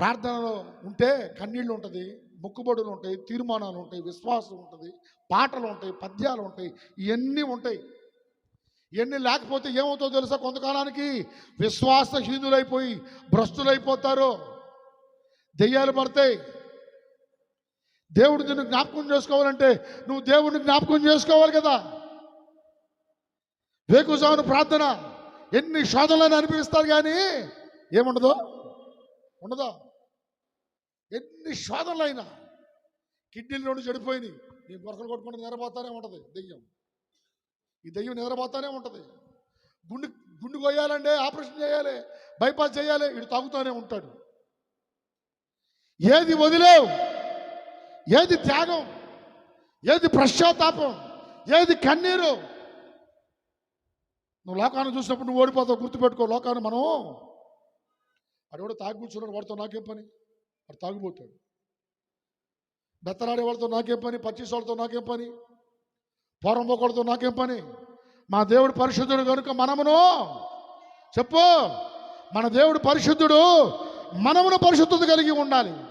ప్రార్థనలో ఉంటే కన్నీళ్ళు ఉంటుంది మొక్కుబడులు ఉంటాయి తీర్మానాలు ఉంటాయి విశ్వాసం ఉంటుంది పాటలు ఉంటాయి పద్యాలు ఉంటాయి ఇవన్నీ ఉంటాయి. ఇవన్నీ లేకపోతే ఏమవుతుందో తెలుసా? కొంతకాలానికి విశ్వాసహీనులైపోయి భ్రష్టులైపోతారు. దెయ్యాలు పడతాయి. దేవుడు నిన్ను జ్ఞాపకం చేసుకోవాలంటే నువ్వు దేవుడిని జ్ఞాపకం చేసుకోవాలి కదా. వేకుజామున ప్రార్థన ఎన్ని శోధనలను అనిపిస్తారు కానీ ఏముండదు? ఉండదా? ఎన్ని శోధనలైనా కిడ్నీలు రెండు చెడిపోయినాయి. నీ గొరకలు కొట్టుకుంటే నిద్రపోతానే ఉంటుంది దెయ్యం. ఈ దెయ్యం నిద్రపోతానే ఉంటుంది. గుండు గుండు కొయ్యాలంటే ఆపరేషన్ చేయాలి బైపాస్ చేయాలి ఇటు తాగుతూనే ఉంటాడు. ఏది వదిలేవు ఏది త్యాగం ఏది పశ్చాత్తాపం ఏది కన్నీరు. నువ్వు లోకాన్ని చూసినప్పుడు నువ్వు ఓడిపోతావు గుర్తుపెట్టుకో లోకాన్ని మనం. వాడు కూడా తాగి కూర్చున్నాడు వాడితో నాకేం పని? వాడు తాగిపోతాడు బెత్తలాడే వాళ్ళతో నాకేం పని? పచ్చీస్ వాళ్ళతో నాకేం పని? పోరంబోకలతో నాకేం పని? మా దేవుడు పరిశుద్ధుడు కనుక మనమును చెప్పు. మన దేవుడు పరిశుద్ధుడు మనమును పరిశుద్ధత కలిగి ఉండాలి.